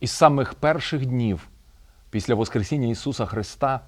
Із самих перших днів після Воскресіння Ісуса Христа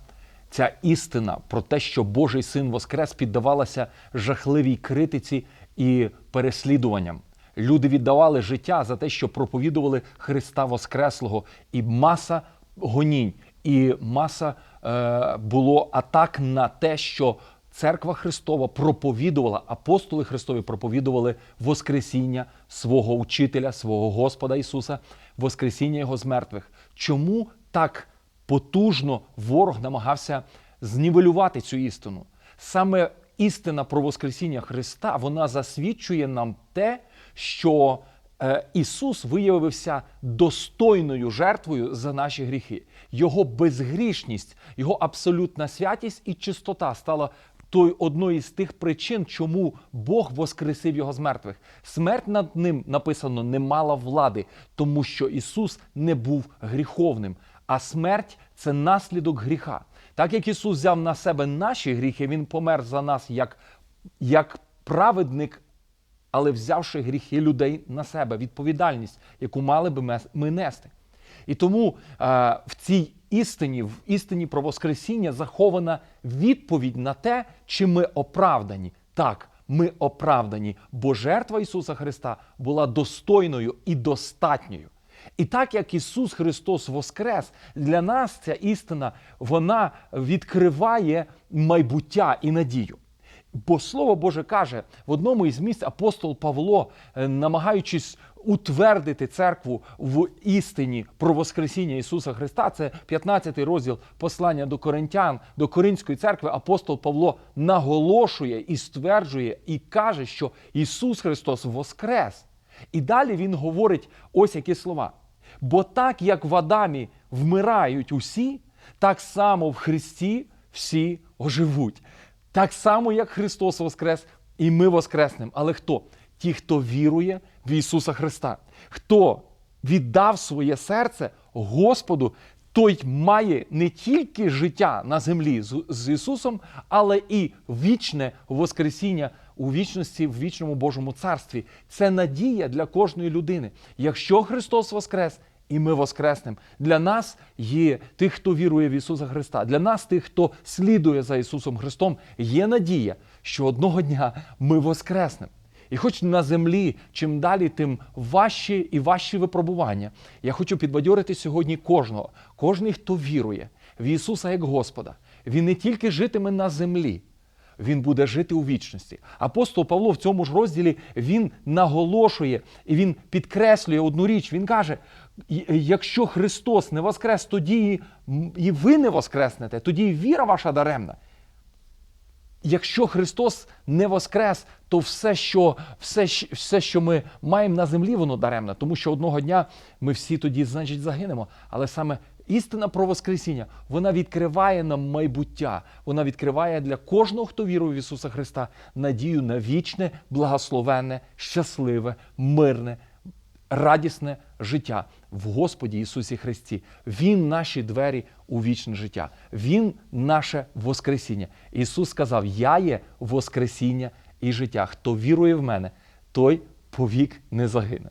ця істина про те, що Божий Син Воскрес, піддавалася жахливій критиці і переслідуванням. Люди віддавали життя за те, що проповідували Христа Воскреслого, і маса гонінь, і маса е, було атак на те, що Церква Христова проповідувала, апостоли Христові проповідували Воскресіння свого учителя, свого Господа Ісуса, Воскресіння Його з мертвих. Чому так потужно ворог намагався знівелювати цю істину? Саме істина про Воскресіння Христа вона засвідчує нам те, що е, Ісус виявився достойною жертвою за наші гріхи. Його безгрішність, його абсолютна святість і чистота стала той одною з тих причин, чому Бог воскресив його з мертвих. Смерть над ним написано не мала влади, тому що Ісус не був гріховним. А смерть це наслідок гріха. Так як Ісус взяв на себе наші гріхи, Він помер за нас як, як праведник, але взявши гріхи людей на себе, відповідальність, яку мали би ми нести. І тому е, в цій істині, в істині про Воскресіння захована відповідь на те, чи ми оправдані. Так, ми оправдані, бо жертва Ісуса Христа була достойною і достатньою. І так як Ісус Христос Воскрес, для нас ця істина вона відкриває майбуття і надію. Бо Слово Боже каже в одному із місць апостол Павло, е, намагаючись утвердити церкву в істині про Воскресіння Ісуса Христа, це 15 розділ послання до Коринтян, до Коринської церкви, апостол Павло наголошує і стверджує, і каже, що Ісус Христос Воскрес. І далі він говорить ось які слова. Бо так як в Адамі вмирають усі, так само в Христі всі оживуть. Так само, як Христос Воскрес, і ми Воскреснемо. Але хто? Ті, хто вірує в Ісуса Христа. Хто віддав своє серце Господу, той має не тільки життя на землі з, Ісусом, але і вічне Воскресіння у вічності в вічному Божому царстві. Це надія для кожної людини. Якщо Христос Воскрес, і ми воскреснемо. Для нас є тих, хто вірує в Ісуса Христа. Для нас, тих, хто слідує за Ісусом Христом, є надія, що одного дня ми воскреснемо. І хоч на землі, чим далі, тим важчі і важчі випробування. Я хочу підбадьорити сьогодні кожного, кожний, хто вірує в Ісуса як Господа. Він не тільки житиме на землі, він буде жити у вічності. Апостол Павло в цьому ж розділі він наголошує і він підкреслює одну річ. Він каже: якщо Христос не воскрес, тоді і і ви не воскреснете, тоді і віра ваша даремна. Якщо Христос не воскрес, то все, що, все, все, що ми маємо на землі, воно даремне, тому що одного дня ми всі тоді, значить, загинемо. Але саме істина про Воскресіння, вона відкриває нам майбуття, вона відкриває для кожного, хто вірує в Ісуса Христа, надію на вічне, благословенне, щасливе, мирне, радісне життя в Господі Ісусі Христі. Він наші двері у вічне життя. Він наше Воскресіння. Ісус сказав: Я є Воскресіння і життя. Хто вірує в мене, той повік не загине.